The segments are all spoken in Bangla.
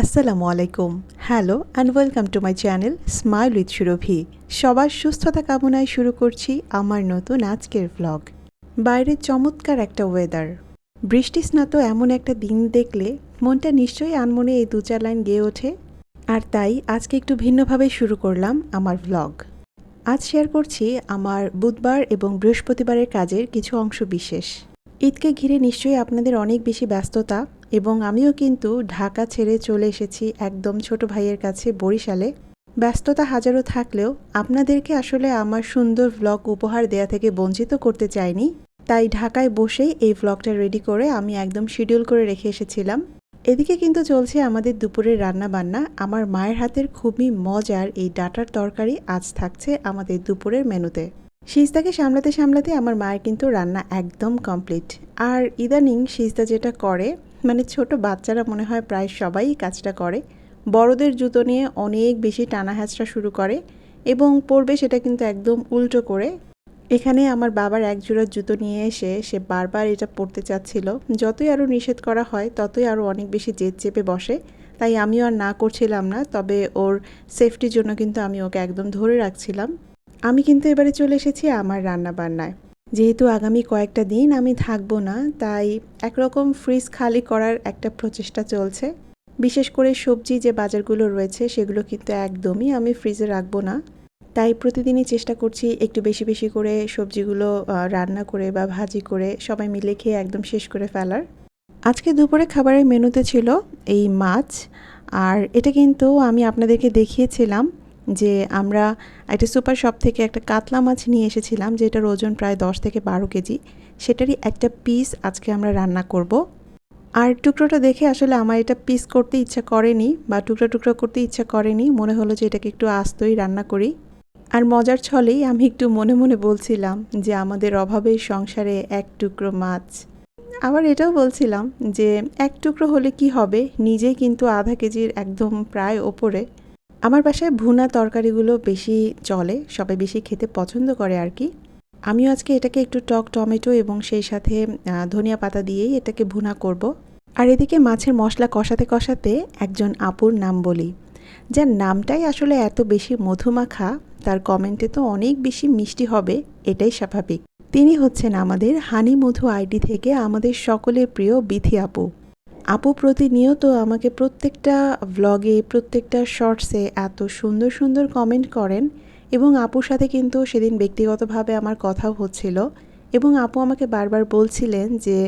আসসালামু আলাইকুম। Hello and welcome to my channel smile with Surabhi সবার সুস্থতা কামনায় শুরু করছি আমার নতুন আজকের ভ্লগ বাইরে চমৎকার একটা ওয়েদার বৃষ্টি স্নাত এমন একটা দিন দেখলে মনটা নিশ্চয়ই আনমনে এই দু চার লাইন গেয়ে ওঠে। আর তাই আজকে একটু ভিন্নভাবে শুরু করলাম আমার ভ্লগ আজ শেয়ার করছি আমার বুধবার এবং বৃহস্পতিবারের কাজের কিছু অংশ বিশেষ। ঈদকে ঘিরে নিশ্চয়ই আপনাদের অনেক বেশি ব্যস্ততা। এবং আমিও কিন্তু ঢাকা ছেড়ে চলে এসেছি একদম ছোট ভাইয়ের কাছে বরিশালে। ব্যস্ততা হাজারো থাকলেও আপনাদেরকে আসলে আমার সুন্দর ভ্লগ উপহার দেয়া থেকে বঞ্চিত করতে চাইনি। তাই ঢাকায় বসেই এই ভ্লগটা রেডি করে আমি একদম শিডিউল করে রেখে এসেছিলাম। এদিকে কিন্তু চলছে আমাদের দুপুরের রান্না বান্না আমার মায়ের হাতের খুবই মজার এই ডাটার তরকারি আজ থাকছে আমাদের দুপুরের মেনুতে। সিজদাকে সামলাতে সামলাতে আমার মায়ের কিন্তু রান্না একদম কমপ্লিট আর ইদানিং সিজদা যেটা করে মানে ছোট বাচ্চারা মনে হয় প্রায় সবাই কাজটা করে। বড়দের জুতো নিয়ে অনেক বেশি টানা শুরু করে এবং পরবে সেটা কিন্তু একদম উল্টো করে। এখানে আমার বাবার এক জোড়া জুতো নিয়ে এসে সে বারবার এটা পরতে চাচ্ছিল। যতই আরও নিষেধ করা হয়, ততই আরও অনেক বেশি জেদ চেপে বসে। তাই আমিও আর না করছিলাম না, তবে ওর সেফটির জন্য কিন্তু আমি ওকে একদম ধরে রাখছিলাম। আমি কিন্তু এবারে চলে এসেছি আমার রান্না বান্নায় যেহেতু আগামী কয়েকটা দিন আমি থাকব না, তাই একরকম ফ্রিজ খালি করার একটা প্রচেষ্টা চলছে। বিশেষ করে সবজি যে বাজারগুলো রয়েছে, সেগুলো কিন্তু একদমই আমি ফ্রিজে রাখব না। তাই প্রতিদিনই চেষ্টা করছি একটু বেশি বেশি করে সবজিগুলো রান্না করে বা ভাজি করে সবাই মিলে খেয়ে একদম শেষ করে ফেলার। আজকে দুপুরে খাবারের মেনুতে ছিল এই মাছ, আর এটা কিন্তু আমি আপনাদেরকে দেখিয়েছিলাম যে আমরা একটা সুপার শপ থেকে একটা কাতলা মাছ নিয়ে এসেছিলাম, যেটার ওজন প্রায় দশ থেকে বারো কেজি। সেটারই একটা পিস আজকে আমরা রান্না করব। আর টুকরোটা দেখে আসলে আমার এটা পিস করতে ইচ্ছা করেনি বা টুকরো টুকরো করতে ইচ্ছা করেনি। মনে হলো যে এটাকে একটু আস্তই রান্না করি। আর মজার ছলেই আমি একটু মনে মনে বলছিলাম যে আমাদের অভাবের সংসারে এক টুকরো মাছ। আবার এটাও বলছিলাম যে এক টুকরো হলে কি হবে? নিজেই কিন্তু আধা কেজির একদম প্রায় ওপরে। আমার বাসায় ভুনা তরকারিগুলো বেশি চলে, সবাই বেশি খেতে পছন্দ করে আর কি। আমিও আজকে এটাকে একটু টক টমেটো এবং সেই সাথে ধনিয়া পাতা দিয়েই এটাকে ভুনা করব। আর এদিকে মাছের মশলা কষাতে কষাতে একজন আপুর নাম বলি। যার নামটাই আসলে এত বেশি মধুমাখা, তার কমেন্টে তো অনেক বেশি মিষ্টি হবে, এটাই স্বাভাবিক। তিনি হচ্ছেন আমাদের হানি মধু আইডি থেকে আমাদের সকলের প্রিয় বিথি আপু। আপু প্রতিনিয়ত আমাকে প্রত্যেকটা ভ্লগে প্রত্যেকটা শর্টসে এত সুন্দর সুন্দর কমেন্ট করেন এবং আপুর সাথে কিন্তু সেদিন ব্যক্তিগতভাবে আমার কথাও হচ্ছিল এবং আপু আমাকে বারবার বলছিলেন যে,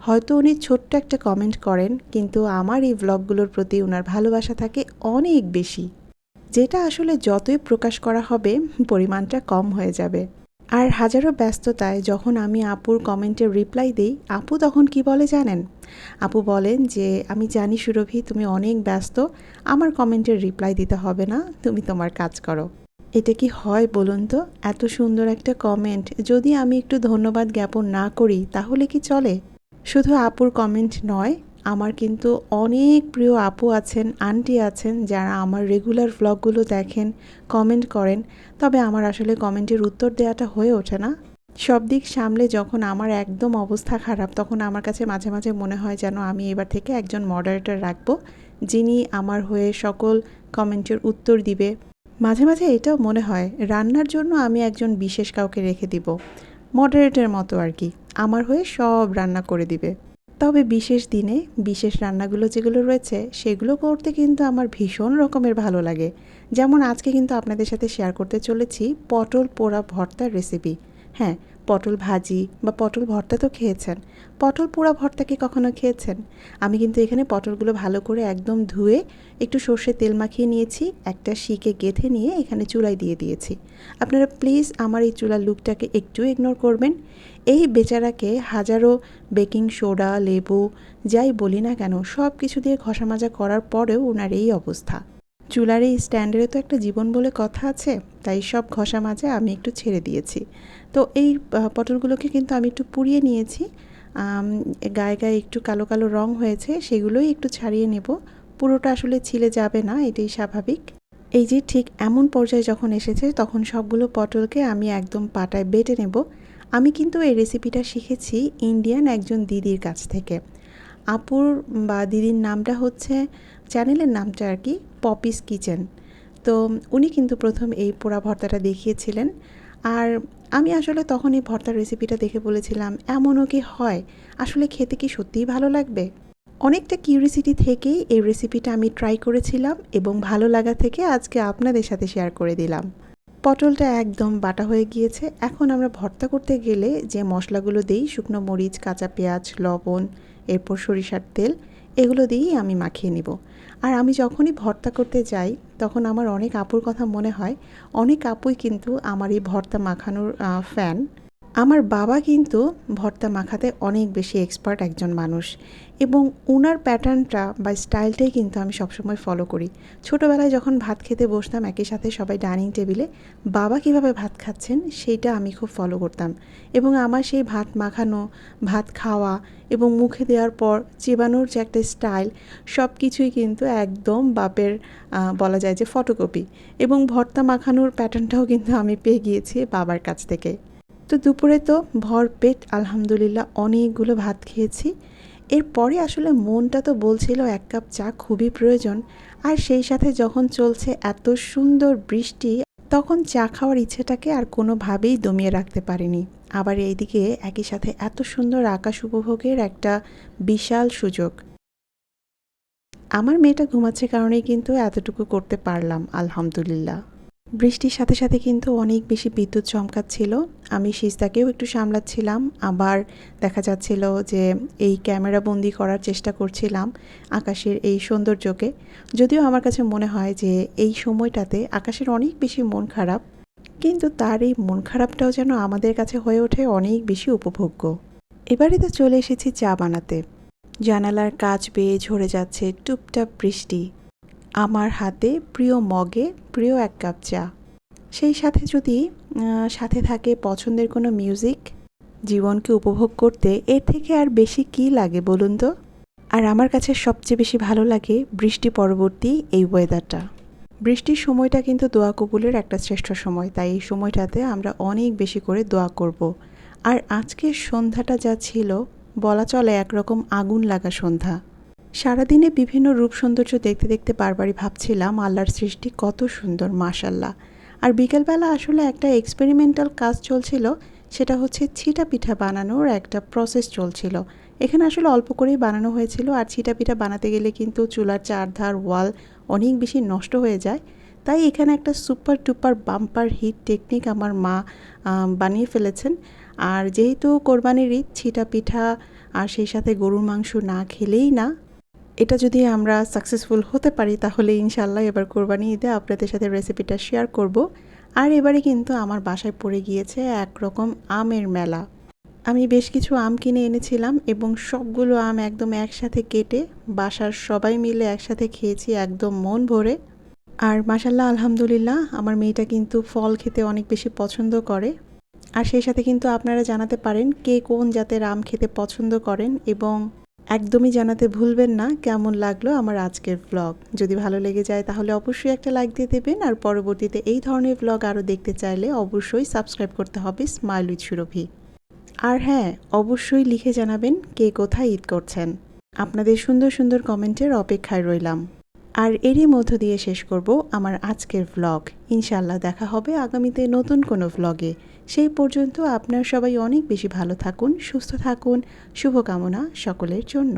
হয়তো উনি ছোট্ট একটা কমেন্ট করেন, কিন্তু আমার এই ভ্লগগুলোর প্রতি ওনার ভালোবাসা থাকে অনেক বেশি। যেটা আসলে যতই প্রকাশ করা হবে, পরিমাণটা কম হয়ে যাবে। আর হাজারো ব্যস্ততায় যখন আমি আপুর কমেন্টের রিপ্লাই দিই, আপু তখন কি বলে জানেন? আপু বলেন যে, আমি জানি সুরভি, তুমি অনেক ব্যস্ত, আমার কমেন্টের রিপ্লাই দিতে হবে না, তুমি তোমার কাজ করো। এটা কি হয় বলুন তো? এত সুন্দর একটা কমেন্ট। যদি আমি একটু ধন্যবাদ জ্ঞাপন না করি, তাহলে কি চলে? শুধু আপুর কমেন্ট নয় আমার কিন্তু অনেক প্রিয় আপু আছেন, আন্টি আছেন, যারা আমার রেগুলার ভ্লগগুলো দেখেন কমেন্ট করেন। তবে আমার আসলে কমেন্টের উত্তর দেওয়াটা হয়ে ওঠে না। সব দিক সামলে যখন আমার একদম অবস্থা খারাপ, তখন আমার কাছে মাঝে মাঝে মনে হয় যেন আমি এবার থেকে একজন মডারেটর রাখব, যিনি আমার হয়ে সকল কমেন্টের উত্তর দিবে। মাঝে মাঝে এটাও মনে হয়, রান্নার জন্য আমি একজন বিশেষ কাউকে রেখে দিব মডারেটের মতো আর কি, আমার হয়ে সব রান্না করে দিবে। তবে বিশেষ দিনে বিশেষ রান্নাগুলো যেগুলো রয়েছে, সেগুলো করতে কিন্তু আমার ভীষণ রকমের ভালো লাগে। যেমন আজকে কিন্তু আপনাদের সাথে শেয়ার করতে চলেছি পটল পোড়া ভর্তার রেসিপি হ্যাঁ পটল ভাজি বা পটল ভর্তা তো খেয়েছেন। পটল পোড়া ভর্তা কি কখনো খেয়েছেন? আমি কিন্তু এখানে পটলগুলো ভালো করে একদম ধুয়ে একটু সর্ষে তেল মাখিয়ে নিয়েছি, একটা শিকে গেঁথে নিয়ে এখানে চুলায় দিয়ে দিয়েছি। আপনারা প্লিজ আমার এই চুলার লুকটাকে একটু ইগনোর করবেন। এই বেচারাকে হাজারো বেকিং সোডা লেবু, যাই বলি না কেন সব কিছু দিয়ে ঘষা মাজা করার পরেও ওনার এই অবস্থা। চুলার এই স্ট্যান্ডেরও তো একটা জীবন বলে কথা আছে, তাই সব ঘষা মাজে আমি একটু ছেড়ে দিয়েছি। তো এই পটলগুলোকে কিন্তু আমি একটু পুড়িয়ে নিয়েছি। গায়ে গায়ে একটু কালো কালো রং হয়েছে, সেগুলোই একটু ছাড়িয়ে নেব। পুরোটা আসলে ছিলে যাবে না, এটাই স্বাভাবিক। এই যে ঠিক এমন পর্যায়ে যখন এসেছে, তখন সবগুলো পটলকে আমি একদম পাটায় বেটে নেব। আমি কিন্তু এই রেসিপিটা শিখেছি ইন্ডিয়ান একজন দিদির কাছ থেকে। আপুর বা দিদির নামটা হচ্ছে, চ্যানেলের নামটা আর কি পপিস কিচেন। তো উনি কিন্তু প্রথম এই পোড়া ভর্তাটা দেখিয়েছিলেন। আর আমি আসলে তখন এই ভর্তার রেসিপিটা দেখে বলেছিলাম, এমনও কি হয়? আসলে খেতে কি সত্যিই ভালো লাগবে? অনেকটা কিউরিসিটি থেকেই এই রেসিপিটা আমি ট্রাই করেছিলাম এবং ভালো লাগা থেকে আজকে আপনাদের সাথে শেয়ার করে দিলাম। পটলটা একদম বাটা হয়ে গিয়েছে। এখন আমরা ভর্তা করতে গেলে যে মশলাগুলো দিই, শুকনো মরিচ, কাঁচা পেঁয়াজ, লবণ, এরপর সরিষার তেল এগুলো দিয়েই আমি মাখিয়ে নিব। আর আমি যখনই ভর্তা করতে যাই, তখন আমার অনেক আপুর কথা মনে হয়। অনেক আপুই কিন্তু আমার এই ভর্তা মাখানোর ফ্যান আমার বাবা কিন্তু ভর্তা মাখাতে অনেক বেশি এক্সপার্ট একজন মানুষ এবং ওনার প্যাটার্নটা বা স্টাইলটাই কিন্তু আমি সবসময় ফলো করি। ছোটোবেলায় যখন ভাত খেতে বসতাম, একই সাথে সবাই ডাইনিং টেবিলে বাবা কীভাবে ভাত খাচ্ছেন সেইটা আমি খুব ফলো করতাম এবং আমার সেই ভাত মাখানো, ভাত খাওয়া এবং মুখে দেওয়ার পর চেবানোর যে একটা স্টাইল সব কিছুই কিন্তু একদম বাপের বলা যায় যে ফটোকপি এবং ভর্তা মাখানোর প্যাটার্নটাও কিন্তু আমি পেয়ে গিয়েছি বাবার কাছ থেকে। তো দুপুরে তো ভর পেট, আলহামদুলিল্লাহ, অনেকগুলো ভাত খেয়েছি। এরপরে আসলে মনটা তো বলছিল এক কাপ চা খুবই প্রয়োজন। আর সেই সাথে যখন চলছে এত সুন্দর বৃষ্টি, তখন চা খাওয়ার ইচ্ছেটাকে আর কোনোভাবেই দমিয়ে রাখতে পারিনি। আবার এইদিকে একই সাথে এত সুন্দর আকাশ উপভোগের একটা বিশাল সুযোগ। আমার মেয়েটা ঘুমাচ্ছে কারণেই কিন্তু এতটুকু করতে পারলাম, আলহামদুলিল্লাহ। বৃষ্টির সাথে সাথে কিন্তু অনেক বেশি বিদ্যুৎ চমকাচ্ছিল। আমি সিস্তাকেও একটু সামলাচ্ছিলাম। আবার দেখা যাচ্ছিল যে এই ক্যামেরা বন্দি করার চেষ্টা করছিলাম আকাশের এই সৌন্দর্যকে। যদিও আমার কাছে মনে হয় যে এই সময়টাতে আকাশের অনেক বেশি মন খারাপ, কিন্তু তার এই মন খারাপটাও যেন আমাদের কাছে হয়ে ওঠে অনেক বেশি উপভোগ্য। এবারে তো চলে এসেছি চা বানাতে। জানালার কাজ বেয়ে ঝরে যাচ্ছে টুপটাপ বৃষ্টি। আমার হাতে প্রিয় মগে প্রিয় এক কাপ চা। সেই সাথে যদি সাথে থাকে পছন্দের কোনো মিউজিক, জীবনকে উপভোগ করতে এর থেকে আর বেশি কি লাগে বলুন তো? আর আমার কাছে সবচেয়ে বেশি ভালো লাগে বৃষ্টি পরবর্তী এই ওয়েদারটা বৃষ্টির সময়টা কিন্তু দোয়া কবুলের একটা শ্রেষ্ঠ সময়, তাই এই সময়টাতে আমরা অনেক বেশি করে দোয়া করব। আর আজকের সন্ধ্যাটা যা ছিল, বলা চলে একরকম আগুন লাগা সন্ধ্যা। সারাদিনে বিভিন্ন রূপ সৌন্দর্য দেখতে দেখতে বারবারই ভাবছিলাম, আল্লাহর সৃষ্টি কত সুন্দর মাশাল্লাহ আর বিকেলবেলা আসলে একটা এক্সপেরিমেন্টাল কাজ চলছিল, সেটা হচ্ছে ছিটা পিঠা বানানোর একটা প্রসেস চলছিল। এখানে আসলে অল্প করেই বানানো হয়েছিল, আর ছিটা পিঠা বানাতে গেলে কিন্তু চুলার চারধার, ওয়াল অনেক বেশি নষ্ট হয়ে যায়। তাই এখানে একটা super duper bumper hit technique আমার মা বানিয়ে ফেলেছেন। আর যেহেতু কোরবানির ঈদ, ছিটা পিঠা আর সেই সাথে গরুর মাংস না খেলেই না এটা যদি আমরা সাকসেসফুল হতে পারি, তাহলে ইনশাল্লাহ এবার কোরবানি ঈদে আপনাদের সাথে রেসিপিটা শেয়ার করব। আর এবারে কিন্তু আমার বাসায় পড়ে গিয়েছে একরকম আমের মেলা। আমি বেশ কিছু আম কিনে এনেছিলাম এবং সবগুলো আম একদম একসাথে কেটে বাসার সবাই মিলে একসাথে খেয়েছি, একদম মন ভরে। আর মাসাল্লাহ আলহামদুলিল্লাহ, আমার মেয়েটা কিন্তু ফল খেতে অনেক বেশি পছন্দ করে। আর সেই সাথে কিন্তু আপনারা জানাতে পারেন কে কোন জাতের আম খেতে পছন্দ করেন এবং একদমই জানাতে ভুলবেন না। কেমন লাগল আমার আজকের ব্লগ যদি ভালো লেগে যায় তাহলে অবশ্যই একটা লাইক দিয়ে দেবেন। আর পরবর্তীতে এই ধরনের ব্লগ আরও দেখতে চাইলে অবশ্যই সাবস্ক্রাইব করতে হবে স্মাইল উইথ সুরভি আর হ্যাঁ অবশ্যই লিখে জানাবেন কে কোথায় ঈদ করছেন। আপনাদের সুন্দর সুন্দর কমেন্টের অপেক্ষায় রইলাম। আর এরই মধ্য দিয়ে শেষ করব আমার আজকের ভ্লগ ইনশাল্লাহ দেখা হবে আগামীতে নতুন কোনো ভ্লগে সেই পর্যন্ত আপনার সবাই অনেক বেশি ভালো থাকুন, সুস্থ থাকুন, শুভকামনা সকলের জন্য।